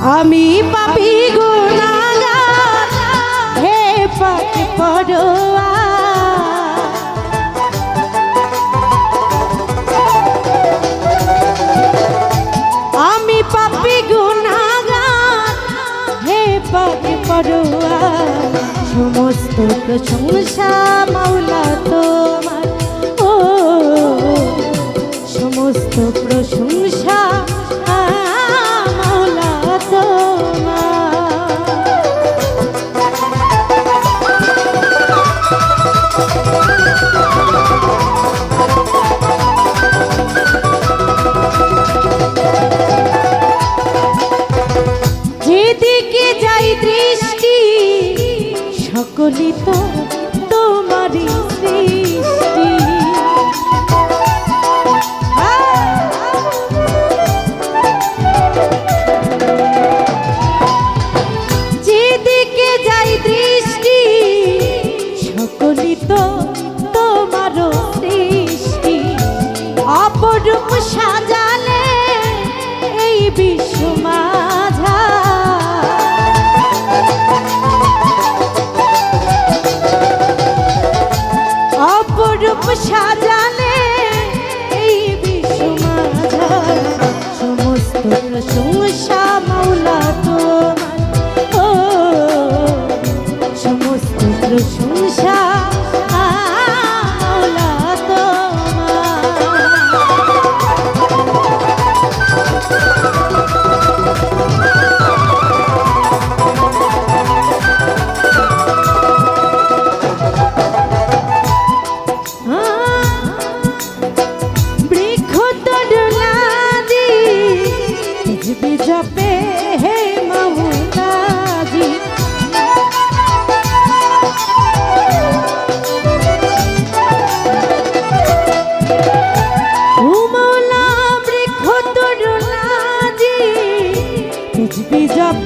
আমি পাপি হে পাপি পড়ুয়া আমি পাপি হে পাপি পড়ুয়া সমস্ত প্রশংসা মাওলা তোমার, ও সমস্ত প্রশংসা সকলই তো তোমারই সৃষ্টি। যেদিকে যাই দৃষ্টি সকলই তো তোমারও সৃষ্টি। অপরূপ সাজালে এই বিশ্ব সাজালে এই বিশ্ব মাঝা সমস্ত প্রশংসা মাওলা তোমার। ও সমস্ত প্রশংসা মাওলা তোমার।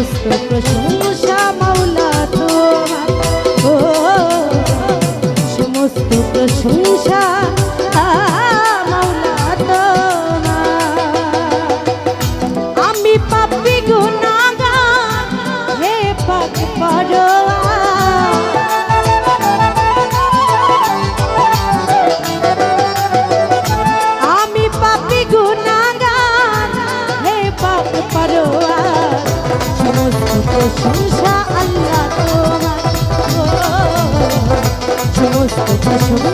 সমস্ত প্রশংসা সমস্ত